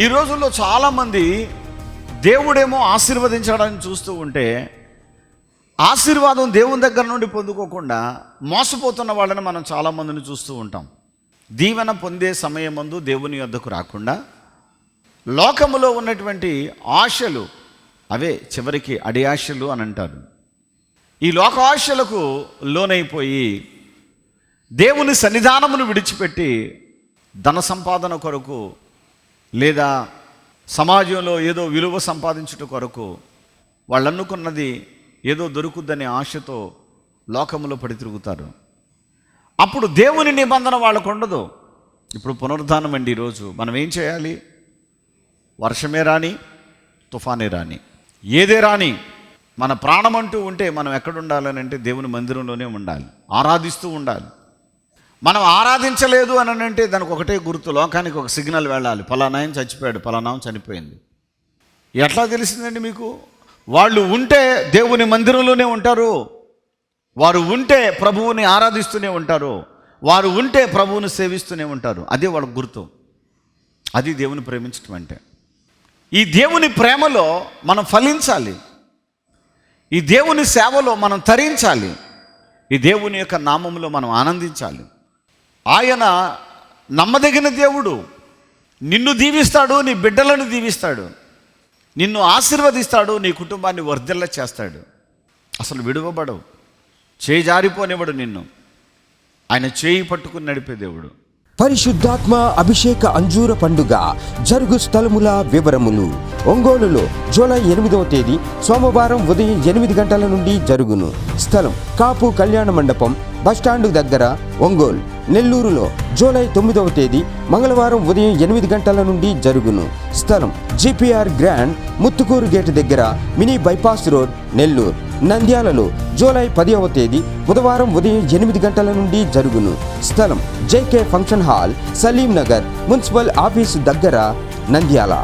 ఈ రోజుల్లో చాలామంది దేవుడేమో ఆశీర్వదించడాన్ని చూస్తూ ఉంటే ఆశీర్వాదం దేవుని దగ్గర నుండి పొందుకోకుండా మోసపోతున్న వాళ్ళని మనం చాలామందిని చూస్తూ ఉంటాం. దీవెన పొందే సమయమందు దేవుని వద్దకు రాకుండా లోకములో ఉన్నటువంటి ఆశలు అవే చివరికి అడి ఆశలు అని అంటారు. ఈ లోక ఆశలకు లోనైపోయి దేవుని సన్నిధానమును విడిచిపెట్టి ధన సంపాదన కొరకు లేదా సమాజంలో ఏదో విలువ సంపాదించుట కొరకు వాళ్ళు అనుకున్నది ఏదో దొరుకుద్దనే ఆశతో లోకములో పడి తిరుగుతారు. అప్పుడు దేవుని నిబంధన వాళ్ళకు ఉండదు. ఇప్పుడు పునరుద్ధానం అండి ఈరోజు మనం ఏం చేయాలి? వర్షమే రాని తుఫానే రాని. ఏదే రాని మన ప్రాణం అంటూ ఉంటే మనం ఎక్కడ ఉండాలని అంటే దేవుని మందిరంలోనే ఉండాలి. ఆరాధిస్తూ ఉండాలి. మనం ఆరాధించలేదు అని అంటే దానికి ఒకటే గుర్తు లోకానికి ఒక సిగ్నల్ వెళ్ళాలి. పలానాయం చచ్చిపోయాడు పలానాయం చనిపోయింది. ఎట్లా తెలిసిందండి మీకు? వాళ్ళు ఉంటే దేవుని మందిరంలోనే ఉంటారు. వారు ఉంటే ప్రభువుని ఆరాధిస్తూనే ఉంటారు. వారు ఉంటే ప్రభువుని సేవిస్తూనే ఉంటారు. అదే వాళ్ళ గుర్తు. అది దేవుని ప్రేమించడం అంటే. ఈ దేవుని ప్రేమలో మనం ఫలించాలి. ఈ దేవుని సేవలో మనం తరించాలి. ఈ దేవుని యొక్క నామంలో మనం ఆనందించాలి. ఆయన నమ్మదగిన దేవుడు. నిన్ను దీవిస్తాడు నీ బిడ్డలను దీవిస్తాడు. నిన్ను ఆశీర్వదిస్తాడు నీ కుటుంబాన్ని వర్ధిల్ల చేస్తాడు. అసలు విడువబడవు. చేయి జారిపోనివ్వడు నిన్ను. ఆయన చేయి పట్టుకుని నడిపే దేవుడు. పరిశుద్ధాత్మ అభిషేక అంజూర పండుగ జరుగు స్థలముల వివరములు. ఒంగోలులో జూలై ఎనిమిదవ తేదీ సోమవారం ఉదయం ఎనిమిది గంటల నుండి జరుగును. స్థలం కాపు కళ్యాణ మండపం బస్టాండు దగ్గర ఒంగోలు. నెల్లూరులో జూలై తొమ్మిదవ తేదీ మంగళవారం ఉదయం ఎనిమిది గంటల నుండి జరుగును. స్థలం జిపిఆర్ గ్రాండ్ ముత్తుకూరు గేటు దగ్గర మినీ బైపాస్ రోడ్ నెల్లూరు. నంద్యాలలో జూలై పదివ తేదీ బుధవారం ఉదయం ఎనిమిది గంటల నుండి జరుగును. స్థలం JK function hall Saleem Nagar municipal office దగ్గర నంద్యాల.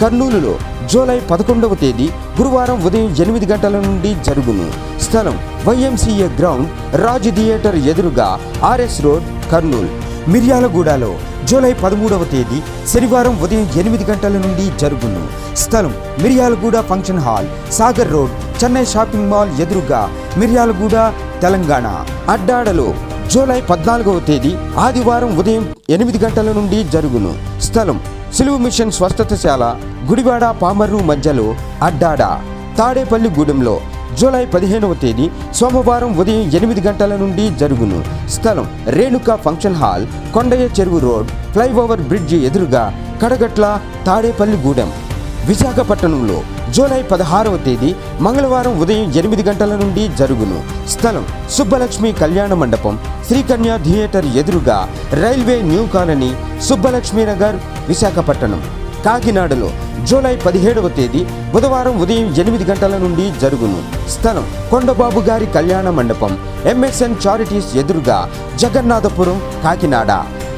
కర్నూలులో జూలై పదకొండవ తేదీ గురువారం ఉదయం ఎనిమిది గంటల నుండి జరుగును. స్థలం వైఎంసీఏ గ్రౌండ్ రాజు థియేటర్ ఎదురుగా ఆర్ఎస్ రోడ్ కర్నూలు మిర్యాలగూడలో జూలై పదమూడవ తేదీ శనివారం ఉదయం ఎనిమిది గంటల నుండి జరుగును. స్థలం Miryalaguda function hall Sagar road Chennai shopping mall ఎదురుగా మిర్యాలగూడ తెలంగాణ. అడ్డాడలో జూలై పద్నాలుగవ తేదీ ఆదివారం ఉదయం ఎనిమిది గంటల నుండి జరుగును. స్థలం సిలువు మిషన్ స్వస్థతశాల గుడివాడ పామర్రు మధ్యలో అడ్డాడ తాడేపల్లి గూడెంలో జూలై పదిహేనవ తేదీ సోమవారం ఉదయం ఎనిమిది గంటల నుండి జరుగును. స్థలం రేణుకా ఫంక్షన్ హాల్ కొండయ్య చెరువు రోడ్ ఫ్లైఓవర్ బ్రిడ్జి ఎదురుగా కడగట్ల తాడేపల్లి గూడెం. విశాఖపట్నంలో జూలై పదహారవ తేదీ మంగళవారం ఉదయం ఎనిమిది గంటల నుండి జరుగును. స్థలం సుబ్బలక్ష్మి కళ్యాణ మండపం శ్రీకన్య థియేటర్ ఎదురుగా railway new colony Subbalakshmi Nagar Visakhapatnam. కాకినాడలో జూలై పదిహేడవ తేదీ బుధవారం ఉదయం ఎనిమిది గంటల నుండి జరుగును. స్థలం కొండబాబు గారి కళ్యాణ మండపం ఎంఎస్ఎన్ చారిటీస్ ఎదురుగా జగన్నాథపురం కాకినాడ.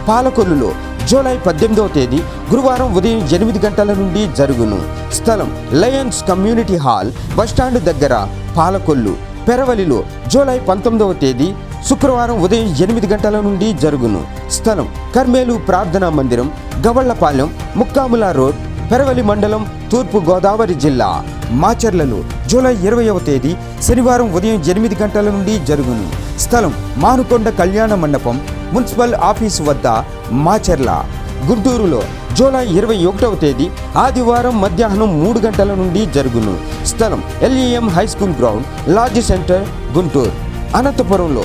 పాలకొల్లులో జూలై పద్దెనిమిదవ తేదీ గురువారం ఉదయం ఎనిమిది గంటల నుండి జరుగును. స్థలం లయన్స్ కమ్యూనిటీ హాల్ బస్టాండ్ దగ్గర పాలకొల్లు. పెరవలిలో జూలై పంతొమ్మిదవ తేదీ శుక్రవారం ఉదయం ఎనిమిది గంటల నుండి జరుగును. స్థలం కర్మేలు ప్రార్థనా మందిరం గవళ్ళపాలెం ముక్కాముల రోడ్ పెరవలి మండలం తూర్పు గోదావరి జిల్లా. మాచర్లలో జూలై ఇరవైవ తేదీ శనివారం ఉదయం ఎనిమిది గంటల నుండి జరుగును. స్థలం మానుకొండ కళ్యాణ మండపం మున్సిపల్ ఆఫీసు వద్ద మాచర్ల. గుంటూరులో జూలై ఇరవై ఒకటవ తేదీ ఆదివారం మధ్యాహ్నం మూడు గంటల నుండి జరుగును. స్థలం LEM high school ground large centre Guntur. అనంతపురంలో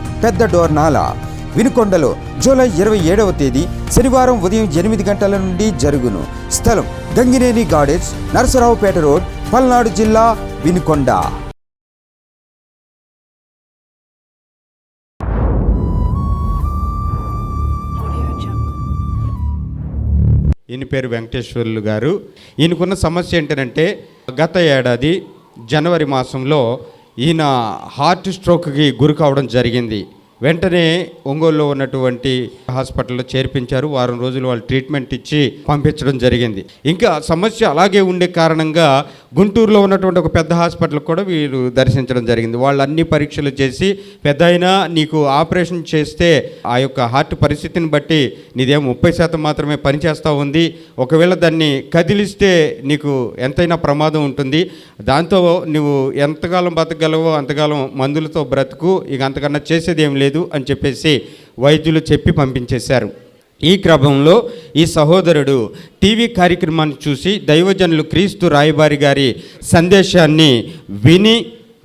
పెద్ద డోర్నాల. వినుకొండలో జూలై ఇరవై ఏడవ తేదీ శనివారం ఉదయం ఎనిమిది గంటల నుండి జరుగును. స్థలం గంగినేని గార్డెన్స్ నరసరావుపేట రోడ్ పల్నాడు జిల్లా వినుకొండ. ఈయన పేరు వెంకటేశ్వర్లు గారు. ఈయనకున్న సమస్య ఏంటంటే గత ఏడాది జనవరి మాసంలో ఈయన హార్ట్ స్ట్రోక్కి గురి కావడం జరిగింది. వెంటనే ఒంగోలులో ఉన్నటువంటి హాస్పిటల్లో చేర్పించారు. వారం రోజులు వాళ్ళు ట్రీట్మెంట్ ఇచ్చి పంపించడం జరిగింది. ఇంకా సమస్య అలాగే ఉండే కారణంగా గుంటూరులో ఉన్నటువంటి ఒక పెద్ద హాస్పిటల్ కూడా వీరు దర్శించడం జరిగింది. వాళ్ళు అన్ని పరీక్షలు చేసి పెద్ద అయినా నీకు ఆపరేషన్ చేస్తే ఆ యొక్క హార్ట్ పరిస్థితిని బట్టి నీదేమో ముప్పై శాతం మాత్రమే పనిచేస్తూ ఉంది. ఒకవేళ దాన్ని కదిలిస్తే నీకు ఎంతైనా ప్రమాదం ఉంటుంది. దాంతో నువ్వు ఎంతకాలం బతకగలవో అంతకాలం మందులతో బ్రతుకు ఇక అంతకన్నా చేసేది ఏం లేదు అని చెప్పేసి వైద్యులు చెప్పి పంపించేశారు. ఈ క్రమంలో ఈ సహోదరుడు టీవీ కార్యక్రమాన్ని చూసి దైవజనులు క్రీస్తు రాయబారి గారి సందేశాన్ని విని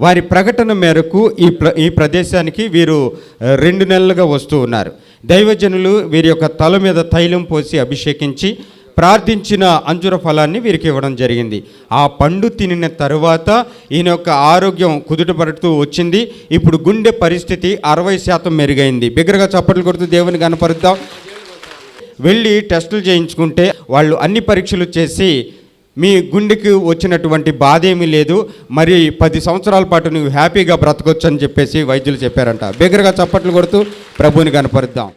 వారి ప్రకటన మేరకు ఈ ప్ర ఈ ప్రదేశానికి వీరు రెండు నెలలుగా వస్తూ ఉన్నారు. దైవజనులు వీరి యొక్క తల మీద తైలం పోసి అభిషేకించి ప్రార్థించిన అంజుర ఫలాన్ని వీరికి ఇవ్వడం జరిగింది. ఆ పండు తినిన తరువాత ఈయన యొక్క ఆరోగ్యం కుదుటపడుతూ వచ్చింది. ఇప్పుడు గుండె పరిస్థితి అరవై శాతం మెరుగైంది. బిగ్గరగా చప్పట్లు కొడుతూ దేవుని కనపరుద్దాం. వెళ్ళి టెస్టులు చేయించుకుంటే వాళ్ళు అన్ని పరీక్షలు చేసి మీ గుండెకి వచ్చినటువంటి బాధ ఏమీ లేదు. మరి పది సంవత్సరాల పాటు నువ్వు హ్యాపీగా బ్రతకొచ్చు అని చెప్పేసి వైద్యులు చెప్పారంట. బిగ్గరగా చప్పట్లు కొడుతూ ప్రభువుని కనపరుద్దాం.